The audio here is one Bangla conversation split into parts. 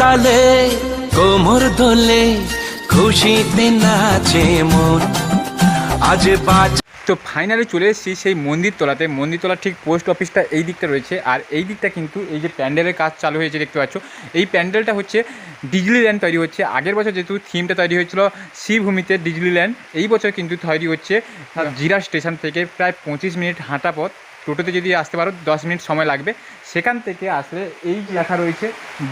তালে, কোমর দোলে খুশিতে নাচে মন। আজ বাজ তো ফাইনালি চলে এসেছি সেই মন্দির তলাতে। মন্দির তলার ঠিক পোস্ট অফিসটা এই দিকটা রয়েছে। আর এই দিকটা কিন্তু এই যে প্যান্ডেলের কাজ চালু হয়েছে দেখতে পাচ্ছ। এই প্যান্ডেলটা হচ্ছে ডিজনিল্যান্ড তৈরি হচ্ছে। আগের বছর যেহেতু থিমটা তৈরি হয়েছিল শ্রীভূমিতে ডিজনিল্যান্ড, এই বছর কিন্তু তৈরি হচ্ছে জিরা স্টেশন থেকে প্রায় পঁচিশ মিনিট হাঁটা পথ। টোটোতে যদি আসতে পারো, দশ মিনিট সময় লাগবে। সেখান থেকে আসলে এই লেখা রয়েছে,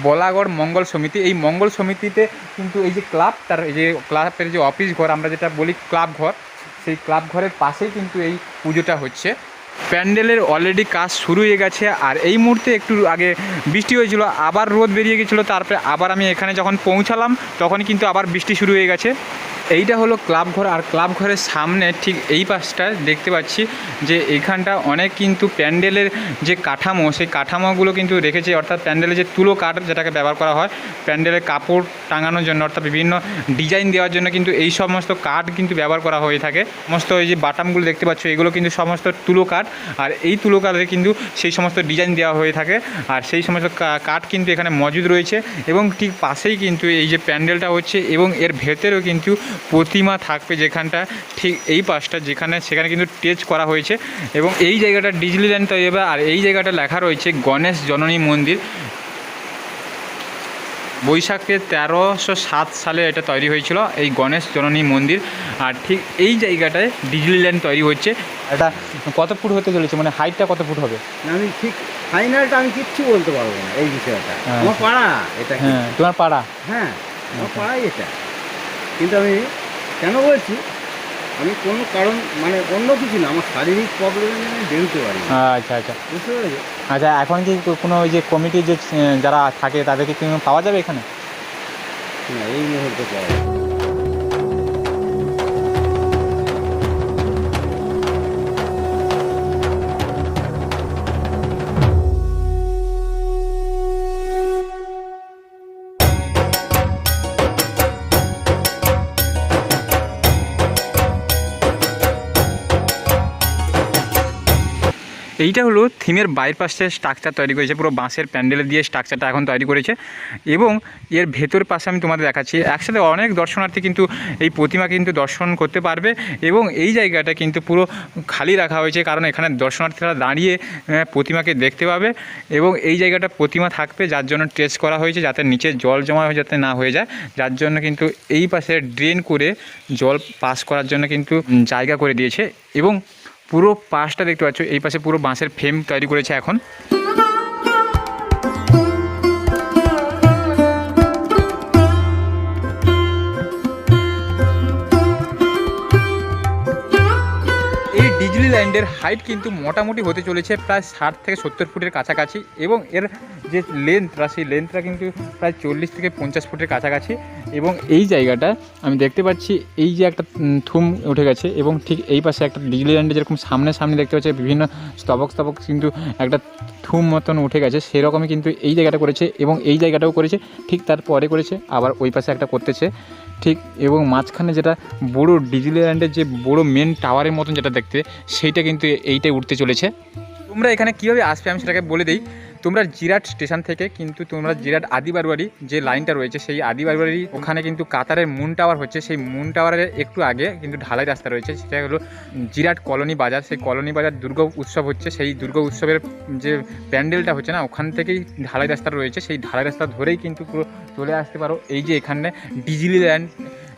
বলাগড় মঙ্গল সমিতি। এই মঙ্গল সমিতিতে কিন্তু এই যে ক্লাবটার এই যে ক্লাবের যে অফিস ঘর, আমরা যেটা বলি ক্লাব ঘর, সেই ক্লাব ঘরের পাশেই কিন্তু এই পুজোটা হচ্ছে। প্যান্ডেলের অলরেডি কাজ শুরু হয়ে গেছে, আর এই মুহূর্তে একটু আগে বৃষ্টি হয়েছিল, আবার রোদ বেরিয়ে গেছিল, তারপরে আবার আমি এখানে যখন পৌঁছালাম তখন কিন্তু আবার বৃষ্টি শুরু হয়ে গেছে। এইটা হলো ক্লাব ঘর, আর ক্লাব ঘরের সামনে ঠিক এই পাশটা দেখতে পাচ্ছি যে এইখানটা অনেক কিন্তু প্যান্ডেলের যে কাঠামো, সেই কাঠামোগুলো কিন্তু রেখেছে, অর্থাৎ প্যান্ডেলের যে তুলো কাঠ যেটাকে ব্যবহার করা হয়, প্যান্ডেলের কাপড় টাঙানোর জন্য, অর্থাৎ বিভিন্ন ডিজাইন দেওয়ার জন্য কিন্তু এই সমস্ত কাঠ কিন্তু ব্যবহার করা হয়ে থাকে। সমস্ত এই যে বাটামগুলো দেখতে পাচ্ছ, এগুলো কিন্তু সমস্ত তুলো কাঠ, আর এই তুলো কাঠে কিন্তু সেই সমস্ত ডিজাইন দেওয়া হয়ে থাকে, আর সেই সমস্ত কাঠ কিন্তু এখানে মজুদ রয়েছে, এবং ঠিক পাশেই কিন্তু এই যে প্যান্ডেলটা হচ্ছে, এবং এর ভেতরেও কিন্তু প্রতিমা থাকবে যেখানটা ঠিক এই পাশটা যেখানে সেখানে কিন্তু টেচ করা হয়েছে। এবং এই জায়গাটা ডিজনিল্যান্ড তৈরি হবে আর এই জায়গাটা লেখা রয়েছে গণেশ জননী মন্দির। বৈশাখে তেরোশো সাত সালে এটা তৈরি হয়েছিল এই গণেশ জননী মন্দির। আর ঠিক এই জায়গাটায় ডিজনিল্যান্ড তৈরি হচ্ছে। এটা কত ফুট হতে চলেছে? মানে হাইটটা কত ফুট হবে? আমি ঠিক ফাইনালটা আমি কিচ্ছু বলতে পারব না এই বিষয়টা। হ্যাঁ। আমার পাড়া এটা হ্যাঁ তোমার পাড়া। হ্যাঁ আমার পাড়াই এটা। কিন্তু আমি কেন বলছি? আমি কোনো কারণ মানে অন্য কিছু না আমার শারীরিক প্রবলেম আমি বেরোতে পারি আচ্ছা আচ্ছা। বুঝতে পেরেছি আচ্ছা এখন কি কোনো ওই যে কমিটি যে যারা থাকে তাদেরকে কি পাওয়া যাবে এখানে? না এই মুহূর্তে পাওয়া যায় এইটা হলো থিমের বাইরের পাশে স্ট্রাকচার তৈরি করেছে, পুরো বাঁশের প্যান্ডেল দিয়ে স্ট্রাকচারটা এখন তৈরি করেছে। এবং এর ভেতর পাশে আমি তোমাদের দেখাচ্ছি, একসাথে অনেক দর্শনার্থী কিন্তু এই প্রতিমা কিন্তু দর্শন করতে পারবে এবং এই জায়গাটা কিন্তু পুরো খালি রাখা হয়েছে, কারণ এখানে দর্শনার্থীরা দাঁড়িয়ে প্রতিমাকে দেখতে পাবে এবং এই জায়গাটা প্রতিমা থাকবে, যার জন্য টেস্ট করা হয়েছে যাতে নিচে জল জমা হয়ে যাতে না হয়ে যায়। যার জন্য কিন্তু এই পাশে ড্রেন করে জল পাস করার জন্য কিন্তু জায়গা করে দিয়েছে এবং পুরো পাশটা দেখতে পাচ্ছ এই পাশে পুরো বাঁশের ফ্রেম তৈরি করেছে এখন। এই ডিজনিল্যান্ডের হাইট কিন্তু মোটামুটি হতে চলেছে প্রায় ষাট থেকে সত্তর ফুটের কাছাকাছি এবং এর যে লেন্থটা সেই লেন্থটা কিন্তু প্রায় চল্লিশ থেকে পঞ্চাশ ফুটের কাছাকাছি এবং এই জায়গাটা আমি দেখতে পাচ্ছি, এই যে একটা থুম উঠে গেছে এবং ঠিক এই পাশে একটা ডিজনিল্যান্ডে যেরকম সামনে সামনে দেখতে পাচ্ছি, বিভিন্ন স্তবক স্তবক কিন্তু একটা থুম মতন উঠে গেছে, সেরকমই কিন্তু এই জায়গাটা করেছে এবং এই জায়গাটাও করেছে, ঠিক তারপরে করেছে, আবার ওই পাশে একটা করতেছে। ঠিক, এবং মাঝখানে যেটা বড় ডিজনিল্যান্ডের যে বড়ো মেন টাওয়ারের মতন যেটা দেখতে, সেইটা কিন্তু এইটাই উঠতে চলেছে। তোমরা এখানে কীভাবে আসবে আমি সেটাকে বলে দিই। তোমরা জিরাট স্টেশন থেকে কিন্তু তোমরা জিরাট আদিবারবাড়ি যে লাইনটা রয়েছে, সেই আদিবারবাড়ি ওখানে কিন্তু কাতারের মুন টাওয়ার হচ্ছে। সেই মুন টাওয়ারের একটু আগে কিন্তু ঢালাই রাস্তা রয়েছে, সেটা হলো জিরাট কলোনি বাজার। সেই কলোনি বাজার দুর্গা উৎসব হচ্ছে। সেই দুর্গা উৎসবের যে প্যান্ডেলটা হচ্ছে না, ওখান থেকেই ঢালাই রাস্তা রয়েছে। সেই ঢালাই রাস্তা ধরেই কিন্তু পুরো চলে আসতে পারো। এই যে এখানে ডিজনিল্যান্ড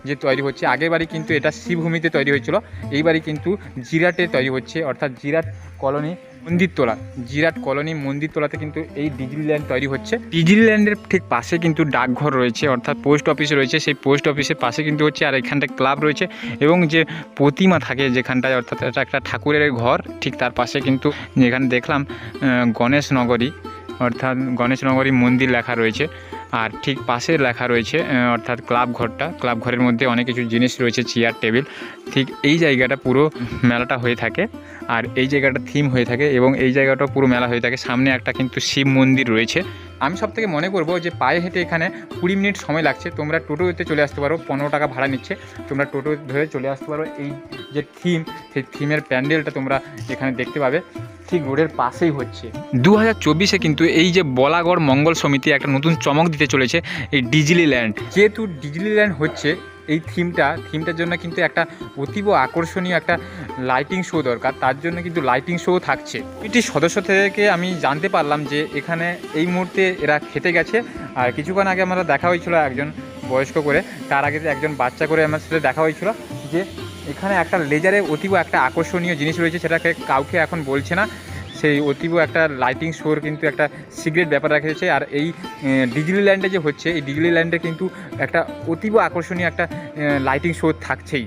যে তৈরি হচ্ছে, আগের বাড়ি কিন্তু এটা শ্রীভূমিতে তৈরি হয়েছিল। এইবারই কিন্তু জিরাটে তৈরি হচ্ছে, অর্থাৎ জিরাট কলোনি মন্দিরতলা, জিরাট কলোনি মন্দিরতলাতে কিন্তু এই ডিজনিল্যান্ড তৈরি হচ্ছে। ডিজনিল্যান্ডের ঠিক পাশে কিন্তু ডাকঘর রয়েছে, অর্থাৎ পোস্ট অফিস রয়েছে। সেই পোস্ট অফিসের পাশে কিন্তু হচ্ছে আর এখানটায় ক্লাব রয়েছে এবং যে প্রতিমা থাকে যেখানটায়, অর্থাৎ এটা একটা ঠাকুরের ঘর, ঠিক তার পাশে কিন্তু যেখানে দেখলাম গণেশ নগরী, অর্থাৎ গণেশ নগরী মন্দির লেখা রয়েছে। আর ঠিক পাশে লেখা রয়েছে অর্থাৎ ক্লাব ঘরটা। ক্লাব ঘরের মধ্যে অনেক কিছু জিনিস রয়েছে, চেয়ার, টেবিল, ঠিক এই জায়গাটা পুরো মেলাটা হয়ে থাকে। আর এই জায়গাটা থিম হয়ে থাকে এবং এই জায়গাটা পুরো মেলা হয়ে থাকে। সামনে একটা কিন্তু শিব মন্দির রয়েছে। আমি সব থেকে মনে করব যে পায়ে হেঁটে এখানে কুড়ি মিনিট সময় লাগছে। তোমরা টোটোতে চলে আসতে পারো পনেরো টাকা ভাড়া নিচ্ছে। তোমরা টোটো ধরে চলে আসতে পারো। এই যে থিম সেই থিমের প্যান্ডেলটা তোমরা এখানে দেখতে পাবে। ঠিক রোডের পাশেই হচ্ছে। দু হাজার চব্বিশে কিন্তু এই যে বলাগড় মঙ্গল সমিতি একটা নতুন চমক দিতে চলেছে এই ডিজলি ল্যান্ড যেহেতু ডিজলি ল্যান্ড হচ্ছে এই থিমটা থিমটার জন্য কিন্তু একটা অতীব আকর্ষণীয় একটা লাইটিং শো দরকার। তার জন্য কিন্তু লাইটিং শো থাকছে। এটি সদস্য থেকে আমি জানতে পারলাম যে এখানে এই মুহূর্তে এরা খেতে গেছে। আর কিছুক্ষণ আগে আমরা দেখা হয়েছিল একজন বয়স্ক করে, তার আগে একজন বাচ্চা করে আমার সাথে দেখা হয়েছিল যে এখানে একটা লেজারে অতীব একটা আকর্ষণীয় জিনিস রয়েছে, সেটাকে কাউকে এখন বলছে না। সেই অতীব একটা লাইটিং শোর কিন্তু একটা সিক্রেট ব্যাপার রেখেছে আর এই ডিজলি ল্যান্ডে যে হচ্ছে, এই ডিজলি ল্যান্ডে কিন্তু একটা অতীব আকর্ষণীয় একটা লাইটিং শোর থাকছেই।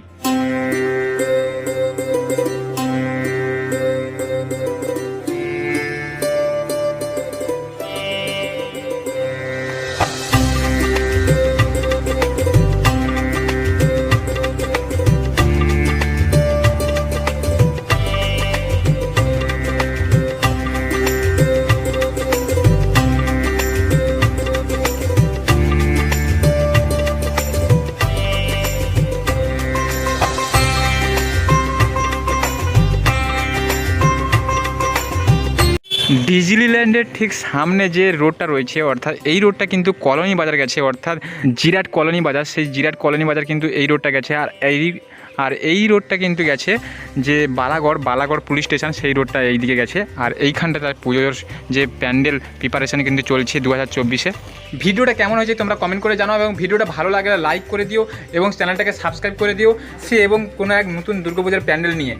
ডিজনিল্যান্ডের ঠিক সামনে যে রোডটা রয়েছে, অর্থাৎ এই রোডটা কিন্তু কলোনি বাজার গেছে, অর্থাৎ জিরাট কলোনি বাজার, সেই জিরাট কলোনি বাজার কিন্তু এই রোডটা গেছে, আর এই আর এই রোডটা কিন্তু গেছে যে বালাগড় বালাগড় পুলিশ স্টেশন, সেই রোডটা এই দিকে গেছে, আর এইখানটা তার পুজোর যে প্যান্ডেল প্রিপারেশন কিন্তু চলছে দু হাজার চব্বিশে। ভিডিওটা কেমন হয়েছে তোমরা কমেন্ট করে জানাও, এবং ভিডিওটা ভালো লাগলে লাইক করে দিও, এবং চ্যানেলটাকে সাবস্ক্রাইব করে দিও, সে এবং কোনো এক নতুন দুর্গাপূজার প্যান্ডেল নিয়ে।